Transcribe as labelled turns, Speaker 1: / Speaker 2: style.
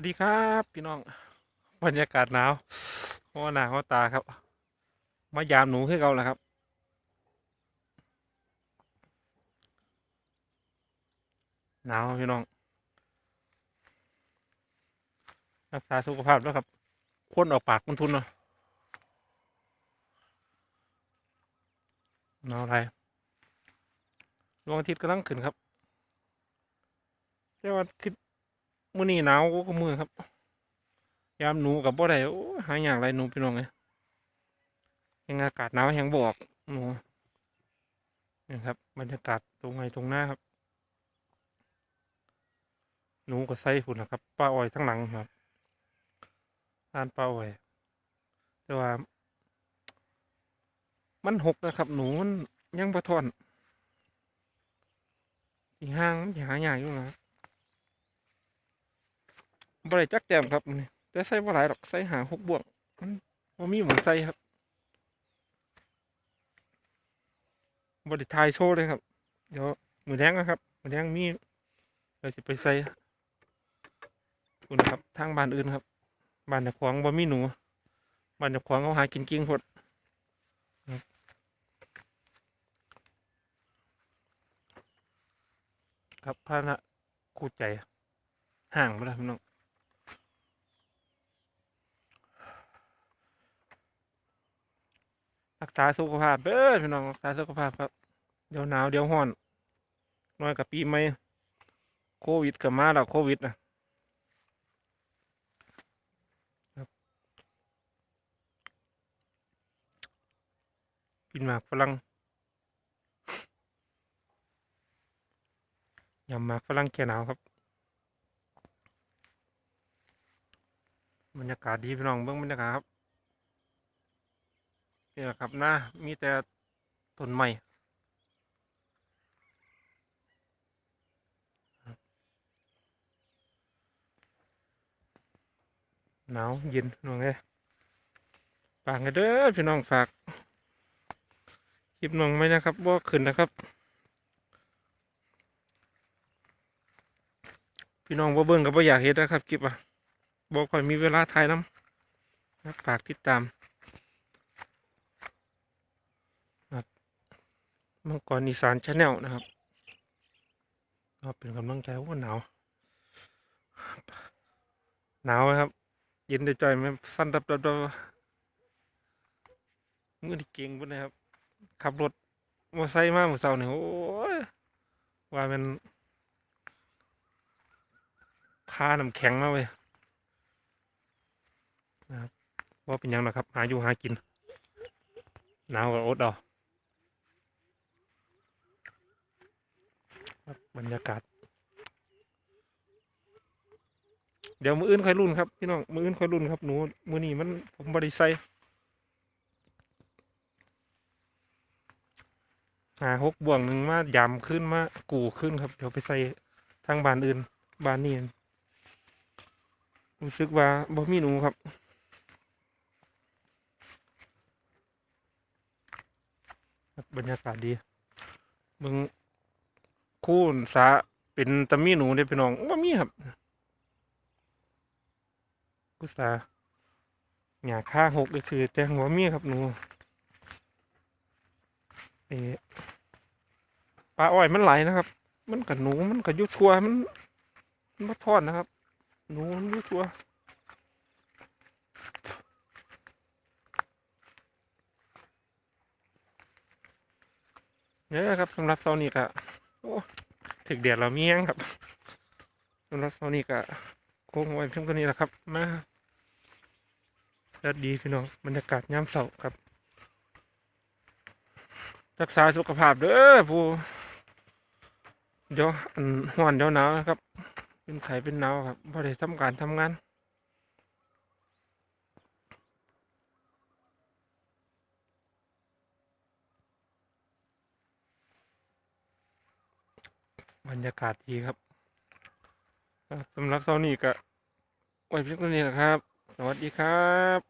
Speaker 1: วัสดีครับ พี่น้องบรรยากาศหนาวเพราะว่าหนาวตาครับ มายามหนูให้เราแหละครับ หนาวพี่น้องรักษาสุขภาพแล้วครับคนออกปากมันทุนเนาะหนาวอะไรดวงอาทิตย์กำลังขึ้นครับแต่ว่าคิด มื้อนี้หนาวก็มือครับ ยามหนูกับบ่ได้โอ้หาอย่างไรหนูพี่น้องไงยังอากาศหนาวยังบอกหนูนี่ครับ บรรยากาศตรงไงตรงหน้าครับ หนูก็ใส่ฝุ่นนะครับป้าอ้อยทั้งหลังครับร้านป้าอ้อยแต่ว่า มันหกนะครับ หนูมันยังประทอนอีห้างมันสิหาอย่างอยู่นะ ครับบ่ได้จักแจมครับแต่ใส่บ่หลายหรอกใส่หาหกบวกมันบ่มีหมองใส่ครับบ่ได้ทายโชว์เลยครับ เดี๋ยวมือแดงนะครับมือแดงมีเดี๋ยวสิไปใส่คุณนครับทางบ้านอื่นครับบ้านจ้าของบ่มีหนูบ้านจ้าของเขาหากินกิ้งพดครับครับพระนะคู่ใจห่างไปแล้วพี่น้อง รักษาสุขภาพเด้อพี่น้องรักษาสุขภาพครับ เดี๋ยวหนาวเดี๋ยวร้อนน้อยกับปีใหม่โควิดกับมาแล้วโควิดนะครับกินหมากฝรั่งยำหมากฝรั่งแก่หนาวครับ บรรยากาศดีพี่น้องเบื้องบรรยากาศครับ นี่แหละครับน้ามีแต่ต้นไม้หนาวเย็นน้องเอ้ยฝากกันเด้อพี่น้องฝากคลิปน้องไหมนะครับว่าขึ้นนะครับ พี่น้องว่าเบิ่งกับว่าอยากเห็นนะครับคลิปอะบอกค่อยมีเวลาถ่ายน้ำครับฝากติดตาม มังกรอีสานชาแนลนะครับก็เป็นกำลังใจว่าหนาว หนาวครับ เย็นใจใจไหมฟันดับดับดับมือที่เก่งปุ่นนะครับ ขับรถมอไซค์มาเมื่อเช้าเนี่ยโอ้ยว่ามันพาน้ำแข็งมาเว้ยนะครับว่าเป็นยังนะครับ หาอยู่หากิน หนาวกับอดเอา ครั บรรยากาศ เดี๋ยวมืออื่นค่อยรุ่นครับพี่น้องมืออื่นค่อยรุ่นครับหนูมือนี้มันผมบริใส่หาหกบ่วงหนึ่งมายำขึ้นมากูขึ้นครับเดี๋ยวไปใส่ทางบานอื่นบานนี้รู้สึกว่าบ่มีหนูครับครับบรรยากาศดีเบิ่ง คูณสาเป็นตะมีหนูเด้อพี่น้องว่ามีครับกุสาหยาค่าหกก็คือแต่หัวมีครับหนูเอปลาอ้อยมันไหลนะครับ มันกับหนูมันกับยุทัวมันมันมาทอดนะครับ หนูมันยุทัวเนี่ยครับสำหรับเซานี่ก็ ถึกเดียดเราเมียงครับสำหรับตอนนี้ก็คงไว้เพียงเท่านี้แหละครับ มาแล้วดีพี่น้องบรรยากาศยามเสาร์ครับ รักษาสุขภาพเด้อผู้เดี๋ยวอันห้อนเดี๋ยวหนาวนะครับ เป็นไข้เป็นหนาวครับพอได้ทำการทำงาน บรรยากาศดีครับสำหรับเซานี่ก็ไว้เพียงเท่านี้นะครับ สวัสดีครับ